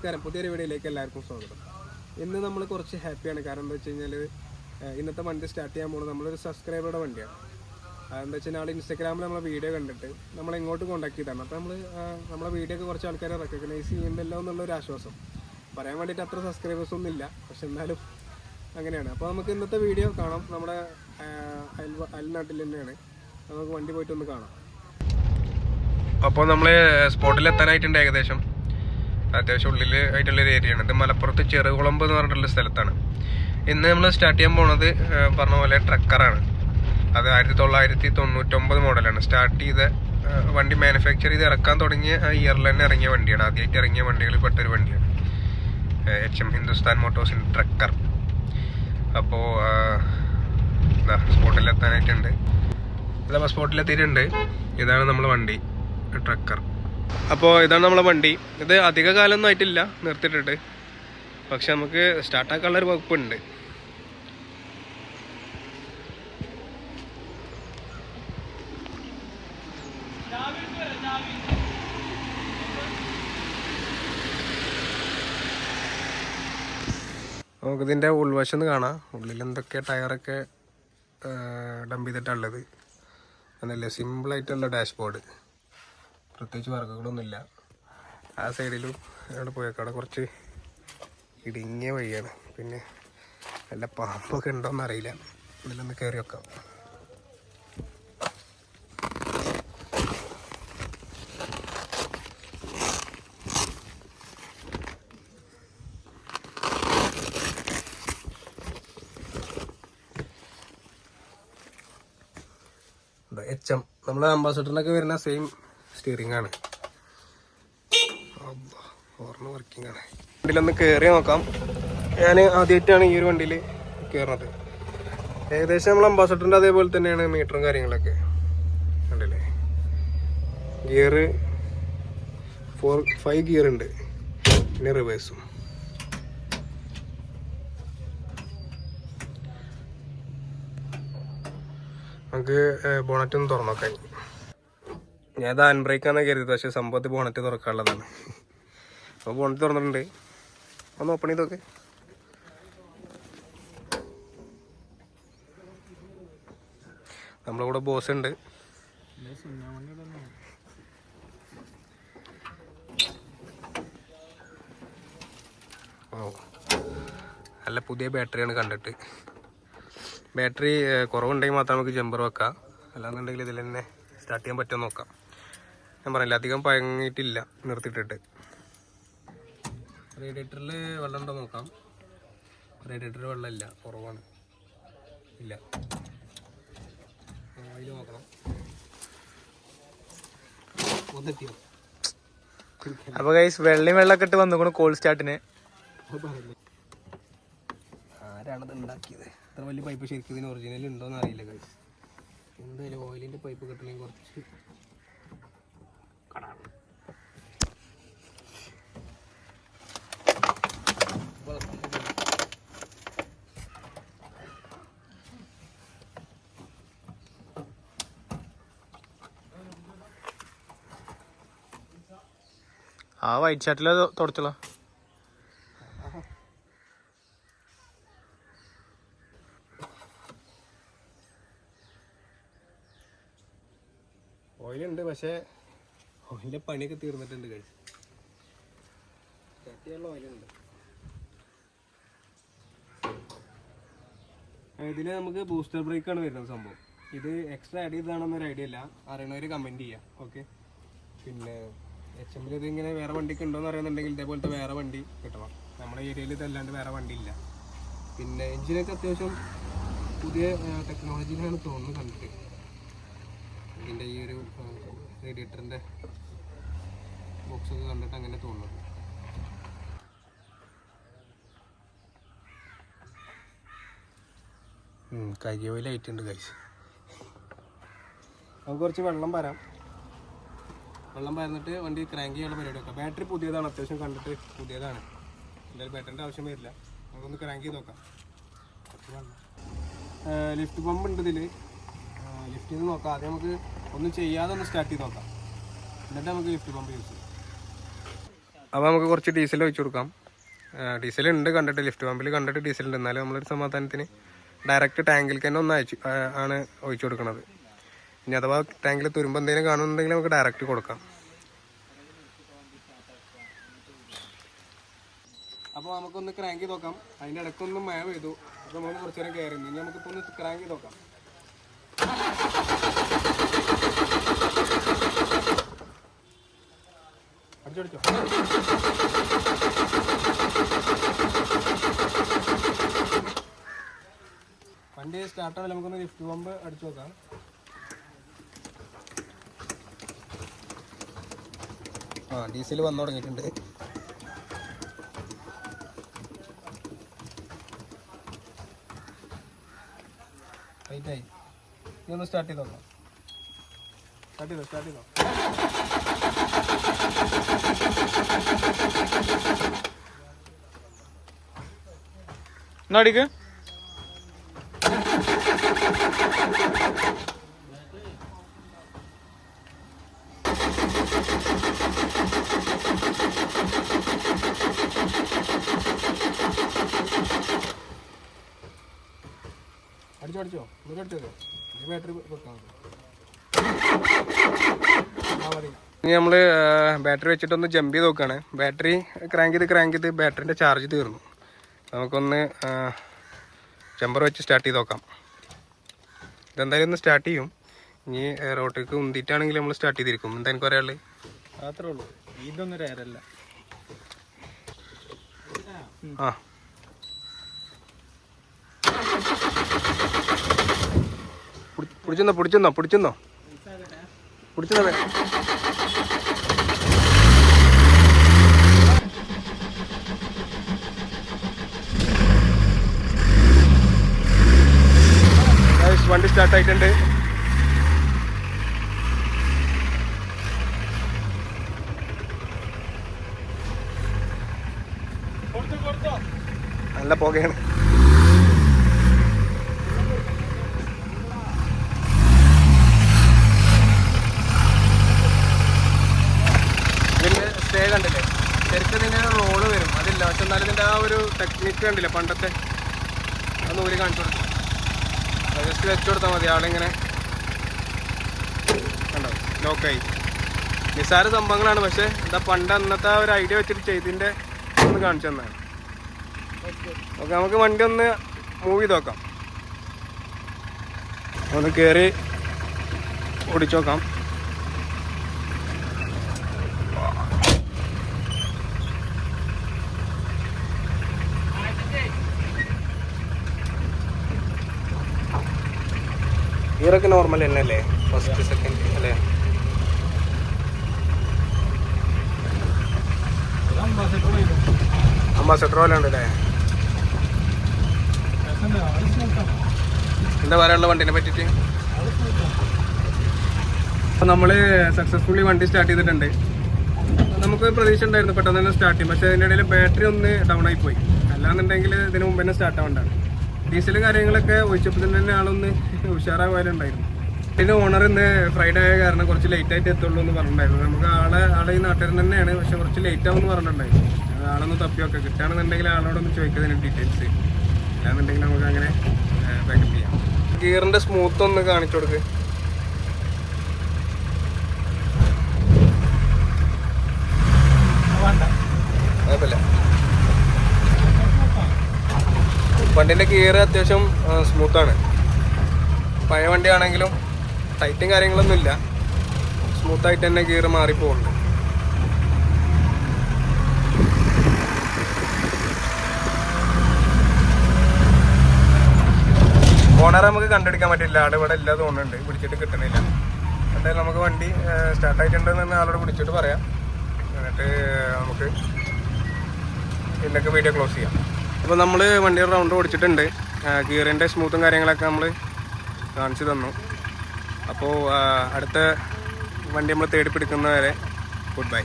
നമസ്കാരം. പുതിയൊരു വീഡിയോയിലേക്ക് എല്ലാവർക്കും സ്വാഗതം. ഇന്ന് നമ്മൾ കുറച്ച് ഹാപ്പിയാണ്. കാരണം എന്താ വെച്ച് കഴിഞ്ഞാൽ ഇന്നത്തെ വണ്ടി സ്റ്റാർട്ട് ചെയ്യാൻ പോകുന്നത് നമ്മളൊരു സബ്സ്ക്രൈബറുടെ വണ്ടിയാണ്. എന്താ വെച്ചാൽ ആൾ ഇൻസ്റ്റാഗ്രാമിൽ നമ്മളെ വീഡിയോ കണ്ടിട്ട് നമ്മളെ ഇങ്ങോട്ട് കോൺടാക്ട് ചെയ്താണ്. അപ്പോൾ നമ്മൾ നമ്മളെ വീഡിയോ ഒക്കെ കുറച്ച് ആൾക്കാരെ റെക്കഗ്നൈസ് ചെയ്യുന്നല്ലോ എന്നുള്ളൊരു ആശ്വാസം. പറയാൻ വേണ്ടിയിട്ട് അത്ര സബ്സ്ക്രൈബേഴ്സ് ഒന്നും ഇല്ല. പക്ഷെ എന്നാലും അങ്ങനെയാണ്. അപ്പോൾ നമുക്ക് ഇന്നത്തെ വീഡിയോ കാണാം. നമ്മുടെ അയൽ അയൽനാട്ടിൽ തന്നെയാണ്. നമുക്ക് വണ്ടി പോയിട്ട് ഒന്ന് കാണാം. അപ്പോൾ നമ്മൾ സ്പോട്ടിൽ എത്താനായിട്ടുണ്ട് ഏകദേശം. അത്യാവശ്യം ഉള്ളിൽ ആയിട്ടുള്ള ഒരു ഏരിയയാണ് ഇത് മലപ്പുറത്ത് ചെറുകുളമ്പ് എന്ന് പറഞ്ഞിട്ടുള്ള സ്ഥലത്താണ്. ഇന്ന് നമ്മൾ സ്റ്റാർട്ട് ചെയ്യാൻ പോണത് പറഞ്ഞ പോലെ ട്രക്കറാണ് അത് ആയിരത്തി തൊള്ളായിരത്തി തൊണ്ണൂറ്റൊമ്പത് മോഡലാണ് സ്റ്റാർട്ട് ചെയ്ത വണ്ടി മാനുഫാക്ചർ ചെയ്ത് ഇറക്കാൻ തുടങ്ങിയ ആ ഇയറിൽ തന്നെ ഇറങ്ങിയ വണ്ടിയാണ്. ആദ്യമായിട്ട് ഇറങ്ങിയ വണ്ടികളിൽ പെട്ടൊരു വണ്ടിയാണ്. എച്ച് എം ഹിന്ദുസ്ഥാൻ മോട്ടോഴ്സിന്റെ ട്രക്കർ അപ്പോൾ സ്പോട്ടിലെത്താനായിട്ടുണ്ട് അതപ്പോൾ സ്പോട്ടിലെത്തിയിട്ടുണ്ട് ഇതാണ് നമ്മൾ വണ്ടി ട്രക്കർ അപ്പോൾ ഇതാണ് നമ്മളെ വണ്ടി. ഇത് അധിക കാലമൊന്നും ആയിട്ടില്ല നിർത്തിയിട്ടിട്ട്. പക്ഷെ നമുക്ക് സ്റ്റാർട്ടാക്കാനുള്ളൊരു വകുപ്പുണ്ട്. നമുക്കിതിന്റെ ഉൾവശം ഒന്ന് കാണാം. ഉള്ളിൽ എന്തൊക്കെ ടയറൊക്കെ ഡംപ് ചെയ്തിട്ടുള്ളത് അതല്ലേ സിമ്പിളായിട്ടുള്ള ഡാഷ്ബോർഡ് പ്രത്യേകിച്ച് വർക്കുകളൊന്നുമില്ല ആ സൈഡിലും അവിടെ പോയേക്കാം. കുറച്ച് ഇടുങ്ങിയ വഴിയാണ്. പിന്നെ നല്ല പാമ്പൊക്കെ ഉണ്ടോയെന്ന് അറിയില്ല. ഇതിലൊന്ന് കയറി വെക്കാം. H M. നമ്മളെ അംബാസഡറിനൊക്കെ വരുന്ന സെയിം സ്റ്റിയറിംഗ് ആണ്. ഓർമ്മ വർക്കിംഗ് ആണ്. വണ്ടിയിലൊന്ന് കയറി നോക്കാം. ഞാൻ ആദ്യമായിട്ടാണ് ഈ ഒരു വണ്ടിയിൽ കയറുന്നത് ഏകദേശം നമ്മൾ അംബാസഡറിന്റെ അതേപോലെ തന്നെയാണ് മീറ്ററും കാര്യങ്ങളൊക്കെ. ഉണ്ടല്ലേ ഗിയർ ഫോർ ഫൈവ് ഗിയർ ഉണ്ട്. പിന്നെ റിവേഴ്സും നമുക്ക് ബോണറ്റ് ഒന്ന് തുറന്നു നോക്കാം ഇനി. ഞാൻ ഇത് അൻബ്രേക്കാന്നാ ബ്രേക്കാന്ന് കരുതി പക്ഷെ സംഭവത്തിൽ ബോണറ്റ് തുറക്കാനുള്ളതാണ്. അപ്പോൾ ബോണറ്റ് തുറന്നിട്ടുണ്ട്. ഒന്ന് ഓപ്പൺ ചെയ്ത് നോക്ക്. നമ്മളെ കൂടെ ബോസ് ഉണ്ട്. ഓ. നല്ല പുതിയ ബാറ്ററിയാണ് കണ്ടിട്ട്. ബാറ്ററി കുറവുണ്ടെങ്കിൽ മാത്രം നമുക്ക് ജമ്പർ വെക്കാം. അല്ലാന്നുണ്ടെങ്കിൽ ഇതിൽ തന്നെ സ്റ്റാർട്ട് ചെയ്യാൻ പറ്റുമോ നോക്കാം. ഞാൻ പറഞ്ഞില്ല അധികം പഴങ്ങിയിട്ടില്ല നിർത്തിയിട്ടിട്ട്. റേഡിയേറ്ററിൽ വെള്ളം ഉണ്ടോ നോക്കാം. റേഡിയേറ്ററിൽ വെള്ളമില്ല കുറവാണ്. ഇല്ല. അതിൽ നോക്കണം. ഒന്നെത്തിയോ? അപ്പൊ കൈസ് വെള്ളയും വെള്ളമൊക്കെ ഇട്ട് വന്നു കോൾ സ്റ്റാർട്ടിന് ആരാണത് ഉണ്ടാക്കിയത്? ഇത്ര വലിയ പൈപ്പ് ശരിക്കും ഇതിന് ഒറിജിനൽ ഉണ്ടോന്ന് അറിയില്ല കൈസ് എന്തായാലും ഓയിലിന്റെ പൈപ്പ് കിട്ടണമെങ്കിൽ കുറച്ച് ആ വൈറ്റ് ഷർട്ടിലെ തുടച്ചോളാം. ഓയിലുണ്ട് പക്ഷേ ഓയിലിന്റെ പണിയൊക്കെ തീർന്നിട്ടുണ്ട് കഴിച്ച് കട്ടിയുള്ള ഓയിലുണ്ട് ഇതിൽ നമുക്ക് ബൂസ്റ്റർ ബ്രേക്ക് ആണ് വരുന്നത് സംഭവം. ഇത് എക്സ്ട്രാ ആഡ് ചെയ്തതാണെന്നൊരു ഐഡിയ ഇല്ല അറിയണവര് കമന്റ് ചെയ്യാം ഓക്കെ പിന്നെ എച്ച് എമ്മിൽ ഇത് ഇങ്ങനെ വേറെ വണ്ടിക്ക് ഉണ്ടോന്ന് അറിയുന്നുണ്ടെങ്കിൽ ഇതേപോലത്തെ വേറെ വണ്ടി കിട്ടണം. നമ്മുടെ ഏരിയയിൽ ഇതല്ലാണ്ട് വേറെ വണ്ടി ഇല്ല പിന്നെ എഞ്ചിനൊക്കെ അത്യാവശ്യം പുതിയ ടെക്നോളജിയിലാണ് തോന്നുന്നു കണ്ടിട്ട്. ഇതിന്റെ ഈ ഒരു റേഡിയേറ്ററിന്റെ ബോക്സൊക്കെ കണ്ടിട്ട് അങ്ങനെ തോന്നുന്നു. കരിയോയിലായിട്ടുണ്ട് കഴിച്ച് നമുക്ക് കുറച്ച് വെള്ളം പരാം വെള്ളം പരന്നിട്ട് വണ്ടി ക്രാങ്ക് ചെയ്യാനുള്ള പരിപാടി വെക്കാം ബാറ്ററി പുതിയതാണ് അത്യാവശ്യം കണ്ടിട്ട് പുതിയതാണ്. എന്തായാലും ബാറ്ററിന്റെ ആവശ്യം വരില്ല. നമുക്കൊന്ന് ക്രാങ്ക് ചെയ്ത് നോക്കാം. ലിഫ്റ്റ് പമ്പ് ഉണ്ട് ഇതിൽ ലിഫ്റ്റ് ചെയ്ത് നോക്കാം. ആദ്യം നമുക്ക് ഒന്നും ചെയ്യാതെ ഒന്ന് സ്റ്റാർട്ട് ചെയ്ത് നോക്കാം. എന്നിട്ട് നമുക്ക് ലിഫ്റ്റ് പമ്പ് യൂസ് ചെയ്യാം. അപ്പോൾ നമുക്ക് കുറച്ച് ഡീസൽ ഒഴിച്ചു കൊടുക്കാം. ഡീസൽ ഉണ്ട് കണ്ടിട്ട്. ലിഫ്റ്റ് പമ്പിൽ കണ്ടിട്ട് ഡീസൽ ഉണ്ട്. എന്നാലും നമ്മളൊരു സമാധാനത്തിന് ഡയറക്റ്റ് ടാങ്കിൽ തന്നെ ഒന്ന് അയച്ചു ആണ് ഒഴിച്ചു കൊടുക്കുന്നത് ഇനി അഥവാ ടാങ്കിൽ തുരുമ്പ് എന്തെങ്കിലും കാണുന്നുണ്ടെങ്കിൽ നമുക്ക് ഡയറക്റ്റ് കൊടുക്കാം. അപ്പോൾ നമുക്കൊന്ന് ക്രാങ്ക് ചെയ്ത് നോക്കാം. അതിന്റെ ഇടയ്ക്കൊന്ന് മഴ ചെയ്തു അപ്പോൾ നമ്മൾ കുറച്ച് നേരം കയറി ഇനി നമുക്കിപ്പോൾ ഒന്ന് ക്രാങ്ക് ചെയ്ത് നോക്കാം. അടിച്ചടിച്ചോ? വണ്ടി സ്റ്റാർട്ടാവില്ല നമുക്കൊന്ന് ലിഫ്റ്റ് പമ്പ് അടിച്ചു നോക്കാം. ആ ഡീസൽ വന്നു തുടങ്ങിയിട്ടുണ്ട്. റൈറ്റായി ഇനി ഒന്ന് സ്റ്റാർട്ട് ചെയ്ത് സ്റ്റാർട്ട് ചെയ്തോ സ്റ്റാർട്ട് ചെയ്തോ? എന്നാ അടിക്ക് അടിച്ചോ അടിച്ചോ എന്നിട്ട് അടിച്ചോ ഇത് ബാറ്ററി ഇനി നമ്മൾ ബാറ്ററി വെച്ചിട്ടൊന്ന് ജമ്പ് ചെയ്ത് നോക്കുകയാണ് ബാറ്ററി ക്രാങ്ക് ചെയ്ത് ക്രാങ്ക് ചെയ്ത് ബാറ്ററിന്റെ ചാർജ് തീർന്നു. നമുക്കൊന്ന് ജമ്പർ വെച്ച് സ്റ്റാർട്ട് ചെയ്ത് നോക്കാം. ഇതെന്തായാലും ഒന്ന് സ്റ്റാർട്ട് ചെയ്യും. ഇനി റോട്ടിലേക്ക് ഉന്തിയിട്ടാണെങ്കിൽ നമ്മൾ സ്റ്റാർട്ട് ചെയ്തിരിക്കും. എന്താ എനിക്ക് പറയാനുള്ളത് അത്രേ ഉള്ളൂ. ഇതൊന്നും രേരല്ല ആ. പിടിച്ചെന്നോ പിടിച്ചെന്നോ പിടിച്ചെന്നോ. പിടിച്ചെന്നോ വണ്ടി സ്റ്റാർട്ട് ആയിട്ടുണ്ട്. നല്ല പുകയാണ്. ശരിക്കും ഇതിന്റെ റോൾ വരും. അതില്ല. പക്ഷെ എന്നാലും ഇതിന്റെ ആ ഒരു ടെക്നിക്ക് കണ്ടില്ല പണ്ടത്തെ? അത് നൂൽ കാണിച്ചു കൊടുക്കും ജസ്റ്റ് വെച്ചു കൊടുത്താൽ മതി. ആളിങ്ങനെ കണ്ടോ? ലോക്കായി നിസ്സാര സംഭവങ്ങളാണ്. പക്ഷെ എന്താ പണ്ട് അന്നത്തെ ഒരു ഐഡിയ വെച്ചിട്ട് ചെയ്തിന്റെ ഒന്ന് കാണിച്ചു തന്നാണ് ഓക്കെ നമുക്ക് വണ്ടി ഒന്ന് മൂവ് ചെയ്ത് നോക്കാം. ഒന്ന് കയറി ഓടിച്ചു നോക്കാം. ഗിയറൊക്കെ നോർമൽ തന്നെ അല്ലേ ഫസ്റ്റ് സെക്കൻഡ് അല്ലേ? അംബാസഡർ പോലെ ഉണ്ടല്ലേ എന്താ പറയാനുള്ള വണ്ടിനെ പറ്റിയിട്ട്? അപ്പോൾ നമ്മൾ സക്സസ്ഫുള്ളി വണ്ടി സ്റ്റാർട്ട് ചെയ്തിട്ടുണ്ട്. നമുക്ക് പ്രതീക്ഷ ഉണ്ടായിരുന്നു പെട്ടെന്ന് തന്നെ സ്റ്റാർട്ട് ചെയ്യും. പക്ഷേ അതിന്റെ ഇടയിൽ ബാറ്ററി ഒന്ന് ഡൗൺ ആയി പോയി. അല്ലാന്നുണ്ടെങ്കിൽ ഇതിന് മുമ്പ് തന്നെ സ്റ്റാർട്ട് ആവേണ്ടതാണ്. ഡീസലും കാര്യങ്ങളൊക്കെ ഒഴിച്ചപ്പോൾ തന്നെ ആളൊന്ന് ഉഷാറാവാനുണ്ടായിരുന്നു. പിന്നെ ഓണർ ഇന്ന് ഫ്രൈഡേ ആയ കാരണം കുറച്ച് ലേറ്റ് ആയിട്ട് എത്തുള്ളൂ എന്ന് പറഞ്ഞിട്ടുണ്ടായിരുന്നു. നമുക്ക് ആളെ ആളെ ഈ നാട്ടുകാരൻ തന്നെയാണ്. പക്ഷെ കുറച്ച് ലേറ്റ് ആവും എന്ന് പറഞ്ഞിട്ടുണ്ടായിരുന്നു. ആളൊന്ന് തപ്പിയൊക്കെ കിട്ടുകയാണെന്നുണ്ടെങ്കിൽ ആളോടൊന്ന് ചോദിക്കുന്നതിന് ഡീറ്റെയിൽസ് ഇല്ലാന്നുണ്ടെങ്കിൽ നമുക്ക് അങ്ങനെ പാക്കപ്പ് ചെയ്യാം. ഗിയറിന്റെ സ്മൂത്ത് ഒന്ന് കാണിച്ചു കൊടുക്ക്. കുഴപ്പമില്ല. വണ്ടിന്റെ ഗിയർ അത്യാവശ്യം സ്മൂത്താണ് പഴയ വണ്ടിയാണെങ്കിലും ടൈറ്റും കാര്യങ്ങളൊന്നും ഇല്ല. സ്മൂത്തായിട്ട് തന്നെ ഗിയർ മാറിപ്പോകുന്നുണ്ട് ഓണർ നമുക്ക് കണ്ടെടുക്കാൻ പറ്റില്ല. ആടെ ഇവിടെ ഇല്ല തോന്നുന്നുണ്ട്. പിടിച്ചിട്ട് കിട്ടണില്ല. എന്തായാലും നമുക്ക് വണ്ടി സ്റ്റാർട്ട് ആയിട്ടുണ്ടെന്ന് ആളോട് പിടിച്ചിട്ട് പറയാം. എന്നിട്ട് നമുക്ക് ഇന്നൊക്കെ വീഡിയോ ക്ലോസ് ചെയ്യാം. അപ്പോൾ നമ്മൾ വണ്ടി റൗണ്ട് ഓടിച്ചിട്ടുണ്ട്. ഗിയറിന്റെ സ്മൂത്തും കാര്യങ്ങളൊക്കെ നമ്മൾ കാണിച്ചു തന്നു. അപ്പോൾ അടുത്ത വണ്ടി നമ്മൾ തേടി പിടിക്കുന്നവരെ ഗുഡ് ബൈ